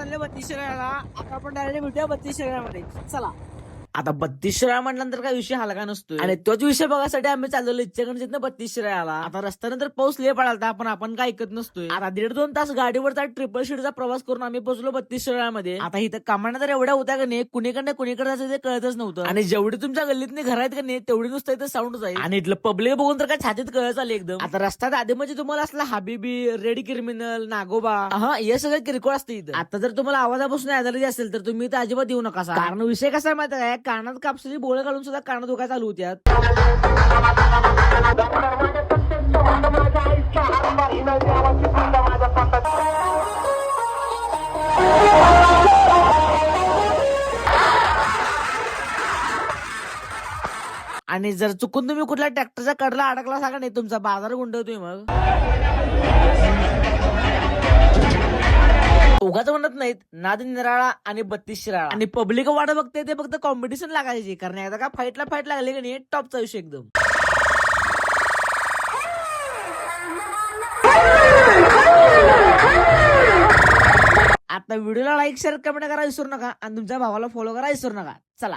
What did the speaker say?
चालले बत्तीस आता आपण डायरेक्ट भेटूया बत्तीस शिराळ्यामध्ये चला. आता बत्तीस शिराळा म्हटल्यानंतर काय विषय हलका नसतोय? आणि तोच विषय बघासाठी आम्ही चाललेलो इच्छाकडे बत्तीस शिराळ्याला आता रस्त्यानंतर पाऊस लय पडालता पण आपण काय ऐकत नसतोय. आता दीड दोन तास गाडीवरचा ट्रिपल शीटचा प्रवास करून आम्ही पोहोचलो बत्तीस शिराळ्यामध्ये आता इथं कामांना तर एवढ्या होत्या का नाही कुणीकडनं कुणीकडे जायचं ते कळतच नव्हतं. आणि जेवढी तुमच्या गल्लीतनी घर आहेत का नाही तेवढी नुसतं इथं साऊंड जाईल आणि इथलं पब्लिक बघून तर काय छातीत कळत आले एकदम. आता रस्त्यात आधी म्हणजे तुम्हाला असला हबीबी रेड क्रिमिनल नागोबा हा हे सगळं किरकोळ असते इथं. आता जर तुम्हाला आवाजापासून ऍलर्जी असेल तर तुम्ही इथं अजिबात येऊ नका कारण विषय कसा माहिती आहे कानात कापसाची बोळ घालून सुद्धा कानात धोका चालू होत्या आणि जर चुकून तुम्ही कुठल्या ट्रॅक्टरच्या कडला अडकला सांगा नाही तुमचा बाजार गुंडवतोय मग. उगाच म्हणत नाहीत नाद निराळा आणि बत्तीस शिराळा. आणि पब्लिक वाट बघते ते फक्त कॉम्पिटिशन लागायची कारण एकदा का फाईटला फाईट लागली की नाही टॉपचा विषय एकदम. आता व्हिडिओला लाईक शेअर कमेंट करा विसरू नका. आणि तुमच्या भावाला फॉलो करा विसरू नका. चला.